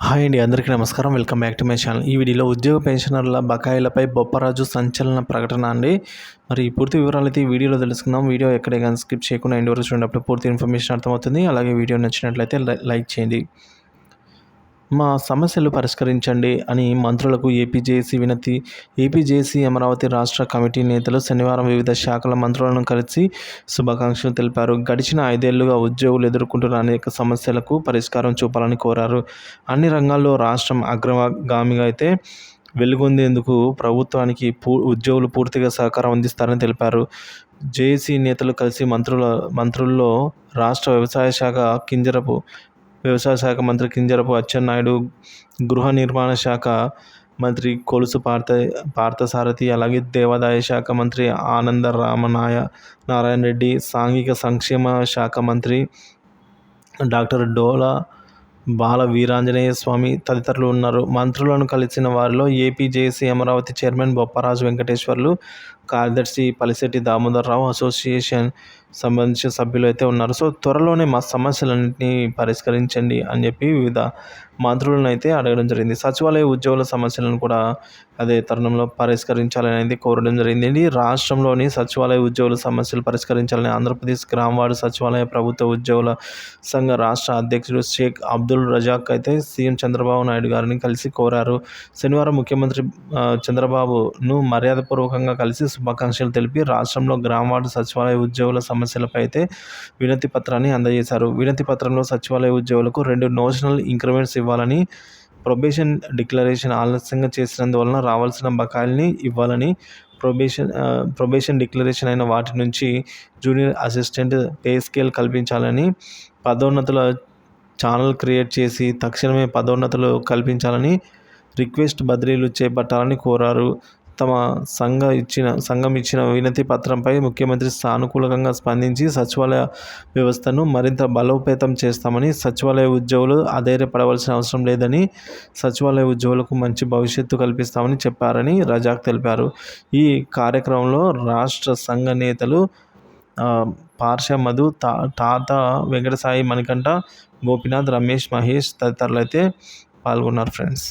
Hi అండి అందరికీ నమస్కారం. Welcome back to my channel. ఈ వీడియోలో ఉద్యోగ పెన్షనర్ల బకాయిలపై బొప్పరాజు సంచలన ప్రకటన అండి. మరి పూర్తి వివరాలు అయితే ఈ వీడియోలో తెలుసుకుందాం. వీడియో ఎక్కడే కానీ స్కిప్ చేయకుండా ఎండ్ వరకు చూడప్పుడు పూర్తి ఇన్ఫర్మేషన్ అర్థమవుతుంది. అలాగే వీడియో నచ్చినట్లయితే లైక్ చేయండి. మా సమస్యలు పరిష్కరించండి అని మంత్రులకు ఏపీజేసీ వినతి. ఏపీజేసీ అమరావతి రాష్ట్ర కమిటీ నేతలు శనివారం వివిధ శాఖల మంత్రులను కలిసి శుభాకాంక్షలు తెలిపారు. గడిచిన ఐదేళ్ళుగా ఉద్యోగులు ఎదుర్కొంటున్న అనేక సమస్యలకు పరిష్కారం చూపాలని కోరారు. అన్ని రంగాల్లో రాష్ట్రం అగ్రగామిగా అయితే వెలుగొందేందుకు ప్రభుత్వానికి పూ ఉద్యోగులు పూర్తిగా సహకారం అందిస్తారని తెలిపారు. జేఏసీ నేతలు కలిసి మంత్రుల మంత్రుల్లో రాష్ట్ర వ్యవసాయ శాఖ కింజరపు వ్యవసాయ శాఖ మంత్రి కింజరపు అచ్చెన్నాయుడు గృహ నిర్మాణ శాఖ మంత్రి కొలుసు పార్థ పార్థసారథి అలాగే దేవాదాయ శాఖ మంత్రి ఆనంద రామనాయ నారాయణ రెడ్డి సాంఘిక సంక్షేమ శాఖ మంత్రి డాక్టర్ డోలా బాల వీరాంజనేయ స్వామి తదితరులు ఉన్నారు. మంత్రులను కలిసిన వారిలో ఏపీజేసీ అమరావతి చైర్మన్ బొప్పరాజు వెంకటేశ్వర్లు కార్యదర్శి పలిశెట్టి దామోదరరావు అసోసియేషన్ సంబంధించిన సభ్యులు అయితే ఉన్నారు. సో త్వరలోనే మా సమస్యలన్నింటినీ పరిష్కరించండి అని చెప్పి వివిధ మంత్రులను అయితే అడగడం జరిగింది. సచివాలయ ఉద్యోగుల సమస్యలను కూడా అదే తరుణంలో పరిష్కరించాలని అయితే కోరడం జరిగింది రాష్ట్రంలోని సచివాలయ ఉద్యోగుల సమస్యలు పరిష్కరించాలని ఆంధ్రప్రదేశ్ గ్రామవాడ సచివాలయ ప్రభుత్వ ఉద్యోగుల సంఘ రాష్ట్ర అధ్యక్షుడు షేక్ అబ్దుల్ రజాక్ అయితే సీఎం చంద్రబాబు నాయుడు గారిని కలిసి కోరారు. శనివారం ముఖ్యమంత్రి చంద్రబాబును మర్యాదపూర్వకంగా కలిసి శుభాకాంక్షలు తెలిపి రాష్ట్రంలో గ్రామవార్డు సచివాలయ ఉద్యోగుల సమస్యలపై అయితే వినతి పత్రాన్ని అందజేశారు. వినతి పత్రంలో సచివాలయ ఉద్యోగులకు రెండు నోషనల్ ఇంక్రిమెంట్స్ ఇవ్వాలని ప్రొబేషన్ డిక్లరేషన్ ఆలస్యంగా చేసినందువలన రావాల్సిన బకాయిల్ని ఇవ్వాలని ప్రొబేషన్ ప్రొబేషన్ డిక్లరేషన్ అయిన వాటి నుంచి జూనియర్ అసిస్టెంట్ పే స్కేల్ కల్పించాలని పదోన్నతుల ఛానల్ క్రియేట్ చేసి తక్షణమే పదోన్నతులు కల్పించాలని రిక్వెస్ట్ బదిలీలు చేపట్టాలని కోరారు. తమ సంఘ ఇచ్చిన సంఘం ఇచ్చిన వినతి పత్రంపై ముఖ్యమంత్రి సానుకూలంగా స్పందించి సచివాలయ వ్యవస్థను మరింత బలోపేతం చేస్తామని సచివాలయ ఉద్యోగులు అధైర్యపడవలసిన అవసరం లేదని సచివాలయ ఉద్యోగులకు మంచి భవిష్యత్తు కల్పిస్తామని చెప్పారని రజాక్ తెలిపారు. ఈ కార్యక్రమంలో రాష్ట్ర సంఘ నేతలు పార్ష మధు తా తాత వెంకటసాయి మణికంఠ గోపినాథ్ రమేష్ మహేష్ తదితరులు అయితే పాల్గొన్నారు ఫ్రెండ్స్.